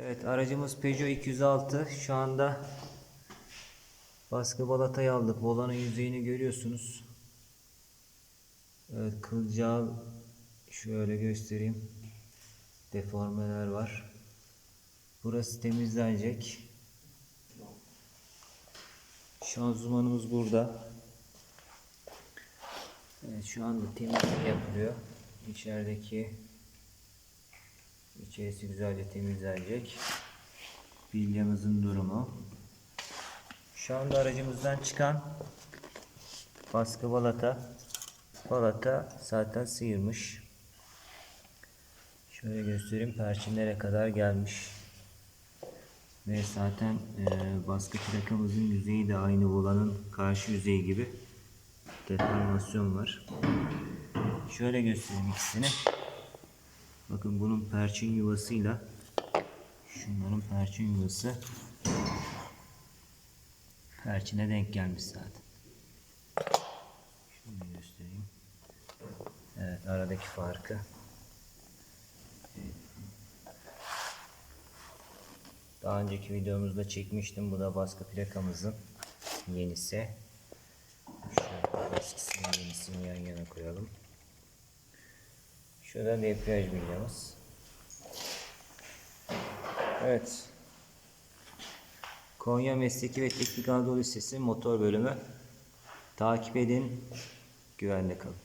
Evet aracımız Peugeot 206. Şu anda baskı balatayı aldık. Volanın yüzeyini görüyorsunuz. Evet kılcal şöyle göstereyim. Deformeler var. Burası temizlenecek. Şanzımanımız burada. Evet şu anda temizlik yapılıyor. İçerideki içerisi güzelce temizlenecek. Bilyamızın durumu. Şu anda aracımızdan çıkan baskı balata balata zaten sıyırmış. Şöyle göstereyim perçinlere kadar gelmiş. Ve zaten e, baskı plakamızın yüzeyi de aynı volanın karşı yüzeyi gibi deformasyon var. Şöyle göstereyim ikisini. Bakın bunun perçin yuvasıyla şunların perçin yuvası perçine denk gelmiş zaten. Şöyle göstereyim. Evet aradaki farkı. Daha önceki videomuzda çekmiştim. Bu da baskı plakamızın yenisi. Şöyle eskisinin yenisini yan yana koyalım. Şurada debriyaj bilyamız. Evet. Konya Mesleki ve Teknik Anadolu Lisesi motor bölümü. Takip edin. Güvenle kalın.